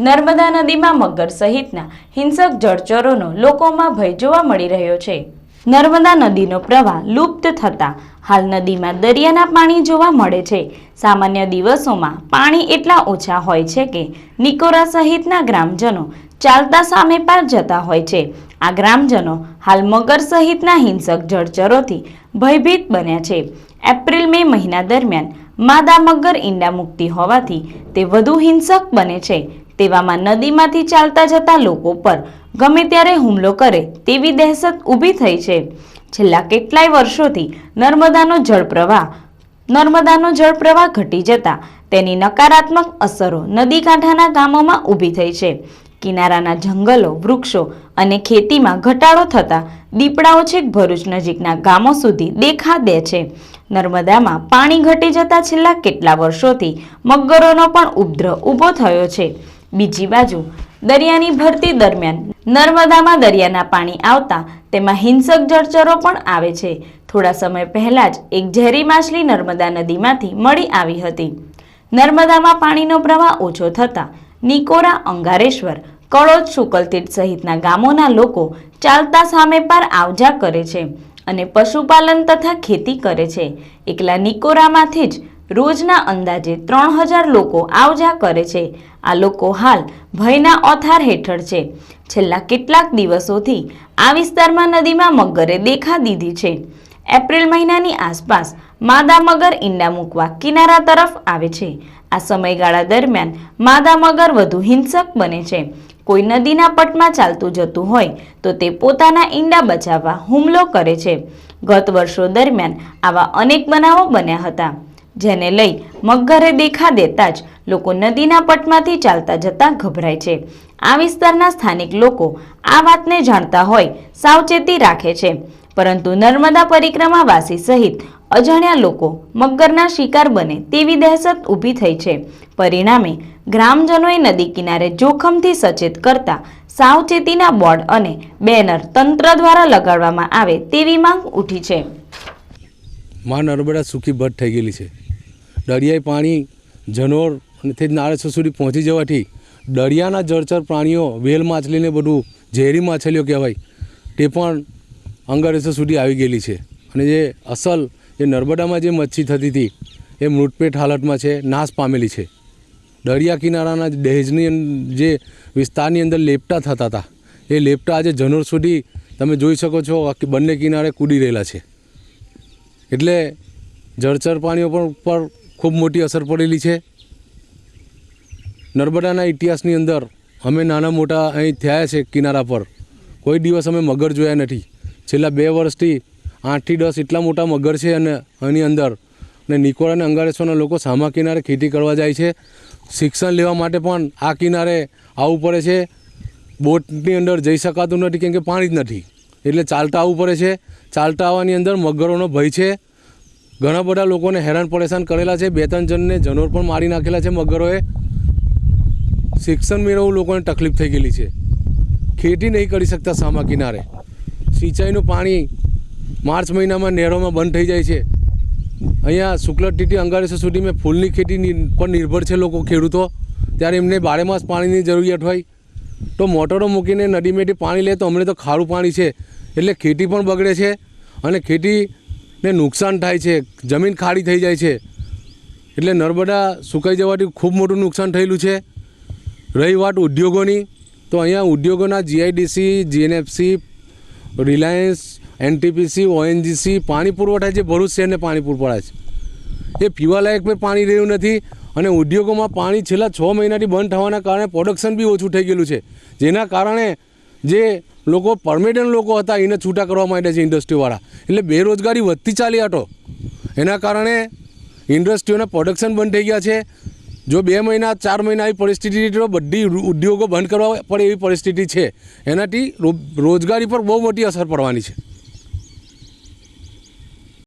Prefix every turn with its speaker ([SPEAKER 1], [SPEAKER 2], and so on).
[SPEAKER 1] નર્મદા નદીમાં મગર સહિતના હિંસક જળચરોનો લોકોમાં ભય જોવા મળી રહ્યો છે. નર્મદા નદીનો પ્રવાહ લુપ્ત થતા હાલ નદીમાં દરિયાના પાણી જોવા મળે છે. સામાન્ય દિવસોમાં પાણી એટલા ઓછા હોય છે કે નિકોરા સહિતના ગ્રામજનો ચાલતા સામે પાર જતા હોય છે. આ ગ્રામજનો હાલ મગર સહિતના હિંસક જળચરોથી ભયભીત બન્યા છે. એપ્રિલ મે મહિના દરમિયાન માદા મગર ઈંડા મૂકતી હોવાથી તે વધુ હિંસક બને છે. તેવામાં નદીમાંથી ચાલતા જતા લોકો પર ગમે ત્યારે હુમલો કરે તેવી દહેશત ઊભી થઈ છે. છેલ્લા કેટલાય વર્ષોથી નર્મદાનો જળપ્રવાહ નર્મદાનો જળપ્રવાહ ઘટી જતા તેની નકારાત્મક અસરો નદી કાંઠાના ગામોમાં ઊભી થઈ છે. કિનારાના જંગલો, વૃક્ષો અને ખેતીમાં ઘટાડો થતા દીપડાઓ છેક ભરૂચ નજીકના ગામો સુધી દેખા દે છે. નર્મદામાં પાણી ઘટી જતા છેલ્લા કેટલા વર્ષોથી મગરોનો પણ ઉપદ્રવ ઊભો થયો છે. બીજી બાજુ, દરિયાની ભરતી દરમિયાન નર્મદામાં દરિયાના પાણી આવતા તેમાં હિંસક જળચરો પણ આવે છે. થોડા સમય પહેલા જ એક ઝેરી માછલી નર્મદા નદીમાંથી મળી આવી હતી. નર્મદામાં પાણીનો પ્રવાહ ઓછો થતા નિકોરા અંગારેશ્વર, કળોદ શુકલતીર્થ સહિતના ગામોના લોકો ચાલતા સામે પાર આવજા કરે છે અને પશુપાલન તથા ખેતી કરે છે. એકલા નિકોરામાંથી જ રોજના અંદાજે ત્રણ હજાર લોકો આવજા કરે છે. આ લોકો હાલ ભયના ઓથાર હેઠળ છે. છેલ્લા કેટલાક દિવસોથી આ વિસ્તારમાં નદીમાં મગરે દેખા દીધી છે. એપ્રિલ મહિનાની આસપાસ માદા મગર ઈંડા મૂકવા કિનારા તરફ આવે છે. આ સમયગાળા દરમિયાન માદા મગર વધુ હિંસક બને છે. કોઈ નદીના પટમાં ચાલતું જતું હોય તો તે પોતાના ઈંડા બચાવવા હુમલો કરે છે. ગત વર્ષો દરમિયાન આવા અનેક બનાવો બન્યા હતા. જેને લઈ મગરે દેખા દેતા જ લોકો નદીના પટમાંથી ચાલતા જતા ગભરાય છે. આ વિસ્તારના સ્થાનિક લોકો આ વાતને જાણતા હોય, સાવચેતી રાખે છે. પરંતુ નર્મદા પરિક્રમાવાસી સહિત અજાણ્યા લોકો મગરના શિકાર બને તેવી દહેશત ઊભી થઈ છે. પરિણામે ગ્રામજનોએ નદી કિનારે જોખમથી સચેત કરતા સાવચેતીના બોર્ડ અને બેનર તંત્ર દ્વારા લગાડવામાં આવે તેવી માંગ ઉઠી છે.
[SPEAKER 2] માં નર્મદા સુખી ભટ્ટ થઈ ગયેલી છે. દરિયાઈ પાણી, જનોર અને તે નાળેશ્વર સુધી પહોંચી જવાથી દરિયાના જળચર પ્રાણીઓ વેલ માછલીને બધું ઝેરી માછલીઓ કહેવાય, તે પણ અંગારેશ્વર સુધી આવી ગયેલી છે. અને જે અસલ, જે નર્મદામાં જે મચ્છી થતી હતી, એ મૃતપેટ હાલતમાં છે, નાશ પામેલી છે. દરિયા કિનારાના દહેજની જે વિસ્તારની અંદર લેપટા થતા હતા, એ લેપટા આજે જનોર સુધી તમે જોઈ શકો છો બંને કિનારે કૂદી રહેલા છે. એટલે જળચર પ્રાણીઓ પણ ઉપર ખૂબ મોટી અસર પડેલી છે. નર્મદાના ઇતિહાસની અંદર અમે નાના મોટા અહીં થયા છે કિનારા પર. કોઈ દિવસ અમે મગર જોયા નથી. છેલ્લા બે વર્ષથી આઠથી દસ એટલા મોટા મગર છે અને એની અંદર. અને નિકોળ અને અંગારેશ્વરના લોકો સામા કિનારે ખેતી કરવા જાય છે. શિક્ષણ લેવા માટે પણ આ કિનારે આવવું પડે છે. બોટની અંદર જઈ શકાતું નથી કેમ કે પાણી જ નથી. એટલે ચાલતા આવવું પડે છે. ચાલતા આવવાની અંદર મગરોનો ભય છે. ઘણા બધા લોકોને હેરાન પરેશાન કરેલા છે. બે ત્રણ જણને જનોર પણ મારી નાખેલા છે મગરોએ. શિક્ષણ મેળવવું લોકોને તકલીફ થઈ ગયેલી છે. ખેતી નહીં કરી શકતા સામા કિનારે. સિંચાઈનું પાણી માર્ચ મહિનામાં નહેરોમાં બંધ થઈ જાય છે. અહીંયા શુક્લટીથી અંગારેશ્વર સુધી મેં ફૂલની ખેતી પર નિર્ભર છે લોકો ખેડૂતો. ત્યારે એમને બારે માસ પાણીની જરૂરિયાત હોય. તો મોટરો મૂકીને નદીમેથી પાણી લે તો અમને તો ખારું પાણી છે. એટલે ખેતી પણ બગડે છે. અને ખેતીને નુકસાન થાય છે, જમીન ખાડી થઈ જાય છે. એટલે નર્મદા સુકાઈ જવાથી ખૂબ મોટું નુકસાન થયેલું છે. રહી વાત ઉદ્યોગોની, તો અહીંયા ઉદ્યોગોના GIDC GNFC Reliance NTPC ONGC પાણી પુરવઠા જે ભરૂચ શહેરને પાણી પુરવઠા છે. એ પીવાલાયક પણ પાણી રહ્યું નથી અને ઉદ્યોગોમાં પાણી છેલ્લા છ મહિનાથી બંધ થવાના કારણે પ્રોડક્શન બી ઓછું થઈ ગયેલું છે. જેના કારણે જે લોકો પરમેનન્ટ લોકો હતા, એને છૂટા કરવા માંડ્યા છે ઇન્ડસ્ટ્રીવાળા. એટલે બેરોજગારી વધતી ચાલી હતો એના કારણે ઇન્ડસ્ટ્રીઓના પ્રોડક્શન બંધ થઈ ગયા છે. જો બે મહિના, ચાર મહિના આવી પરિસ્થિતિ બધી ઉદ્યોગો બંધ કરવા પડે એવી પરિસ્થિતિ છે. એનાથી રોજગારી પર બહુ મોટી અસર પડવાની છે.